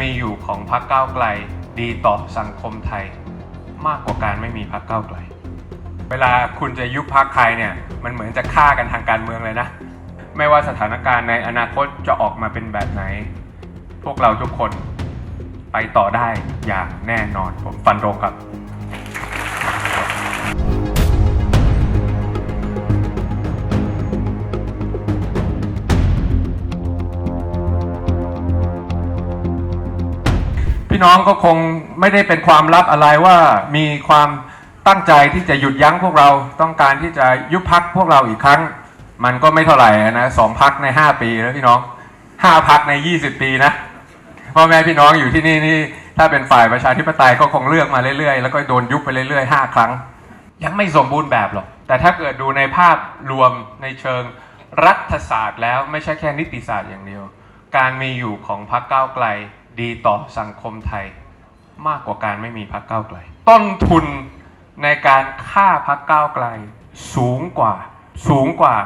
มีอยู่ของพรรคก้าวไกล ดีต่อสังคมไทย มากกว่าการไม่มีพรรคก้าวไกล เวลาคุณจะยุบพรรคใครเนี่ยมันเหมือนจะฆ่ากันทางการเมืองเลยนะ ไม่ว่าสถานการณ์ในอนาคตจะออกมาเป็นแบบไหน พวกเราทุกคนไปต่อได้อย่างแน่นอนผมฟันธงครับ พี่น้องก็คงไม่ได้เป็นความลับอะไรว่ามีความตั้งใจที่จะหยุดยั้งพวกเราต้องการที่จะยุบพักพวกเราอีกครั้ง มันก็ไม่เท่าไหร่นะสองพักใน 5 ปีแล้วพี่น้องห้าพักใน 20 ปีนะพ่อแม่พี่น้องอยู่ที่นี่นี่ถ้าเป็นฝ่ายประชาธิปไตยก็คงเลือกมาเรื่อยๆ แล้วก็โดนยุบไปเรื่อยๆ 5 ครั้ง ยังไม่สมบูรณ์แบบหรอก แต่ถ้าเกิดดูในภาพรวมในเชิงรัฐศาสตร์แล้วไม่ใช่แค่นิติศาสตร์อย่างเดียว การมีอยู่ของพรรคก้าวไกล ดีต่อสังคมไทยมากกว่าการไม่มีพรรคก้าไกล ต้นทุนในการฆ่าพรรคก้าไกลสูงกว่าสูงกว่า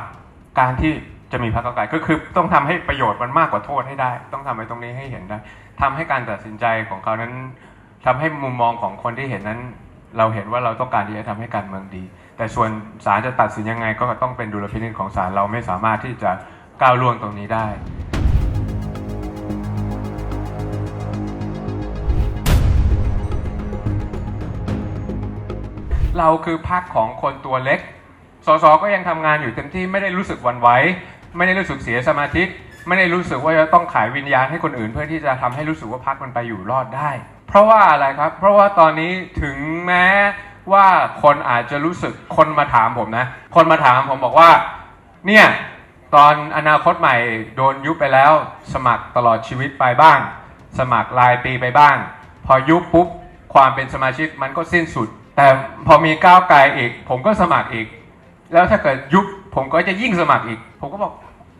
การที่จะมีพรรคก้าไกลก็คือต้องทำให้ประโยชน์มันมากกว่าโทษให้ได้ ต้องทำไปตรงนี้ให้เห็นได้ทำให้การตัดสินใจของเขานั้นทำให้มุมมองของคนที่เห็นนั้น เราเห็นว่าเราต้องการที่จะทำให้การเมืองดี แต่ส่วนศาลจะตัดสินยังไงก็ต้องเป็นดุลพินิจของศาลเราไม่สามารถที่จะก้าวล่วงตรงนี้ได้ เราคือพรรคของคนตัวเล็ก สสก็ยังทำงานอยู่เต็มที่ไม่ได้รู้สึกวันไหวไม่ได้รู้สึกเสียสมาธิไม่ได้รู้สึกว่าจะต้องขายวิญญาณให้คนอื่น เพื่อที่จะทำให้รู้สึกว่าพรรคมันไปอยู่รอดได้ เพราะว่าอะไรครับ เพราะว่าตอนนี้ถึงแม้ว่าคนอาจจะรู้สึกคนมาถามผมนะ คนมาถามผมบอกว่า เนี่ยตอนอนาคตใหม่โดนยุบไปแล้ว สมัครตลอดชีวิตไปบ้าง สมัครรายปีไปบ้าง พอยุบปุ๊บความเป็นสมาชิกมันก็สิ้นสุด แต่พอมีก้าวไกลอีก ผมก็สมัครอีก แล้วถ้าเกิดยุบผมก็จะยิ่งสมัครอีก ผมก็บอก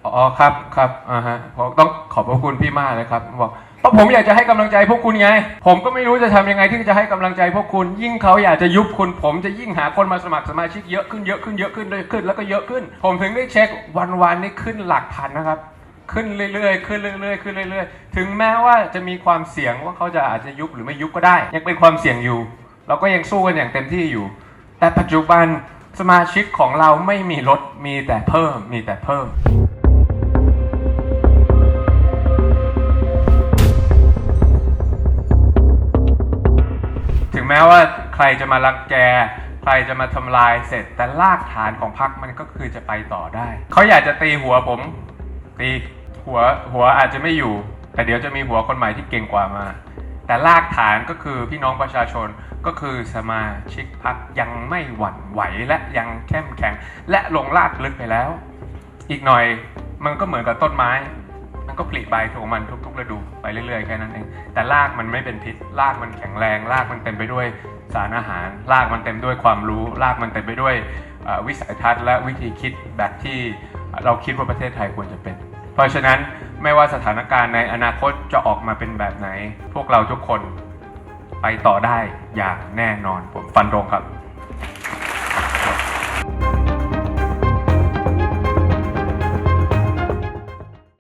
อ๋อครับครับอ่าฮะผมต้องขอบพระคุณพี่มากเลยครับบอกเพราะผมอยากจะให้กำลังใจพวกคุณไง ผมก็ไม่รู้จะทำยังไงที่จะให้กำลังใจพวกคุณ ยิ่งเขาอยากจะยุบคุณ ผมจะยิ่งหาคนมาสมัครสมาชิกเยอะขึ้นเยอะขึ้นเยอะขึ้นเลยขึ้นแล้วก็เยอะขึ้น ผมถึงได้เช็ควันวันๆนี่ขึ้นหลักพันนะครับ ขึ้นเรื่อยๆ ขึ้นเรื่อยๆ ขึ้นเรื่อยๆ ถึงแม้ว่าจะมีความเสี่ยงว่าเขาจะอาจจะยุบหรือไม่ยุบก็ได้ ยังเป็นความเสี่ยงอยู่ เราก็ยังสู้กันอย่างเต็มที่อยู่ แต่ปัจจุบันสมาชิกของเราไม่มีลดมีแต่เพิ่มมีแต่เพิ่ม ถึงแม้ว่าใครจะมารังแก ใครจะมาทำลายเสร็จ แต่รากฐานของพรรคมันก็คือจะไปต่อได้ เขาอยากจะตีหัวผม ตีหัวหัวอาจจะไม่อยู่ แต่เดี๋ยวจะมีหัวคนใหม่ที่เก่งกว่ามา แต่รากฐานก็คือพี่น้องประชาชนก็คือสมาชิกพรรคยังไม่หวั่นไหวและยังเข้มแข็ง และลงรากลึกไปแล้ว อีกหน่อยมันก็เหมือนกับต้นไม้ มันก็ผลิใบของมันทุกๆฤดูไปเรื่อยๆแค่นั้นเองแต่รากมันไม่เป็นพิษรากมันแข็งแรงรากมันเต็มไปด้วยสารอาหารรากมันเต็มด้วยความรู้รากมันเต็มไปด้วยวิสัยทัศน์และวิธีคิดแบบที่เราคิดว่าประเทศไทยควรจะเป็น เพราะฉะนั้น ไม่ว่าสถานการณ์ในอนาคตจะออกมาเป็นแบบไหน พวกเราทุกคนไปต่อได้อย่างแน่นอนผมฟันธงครับ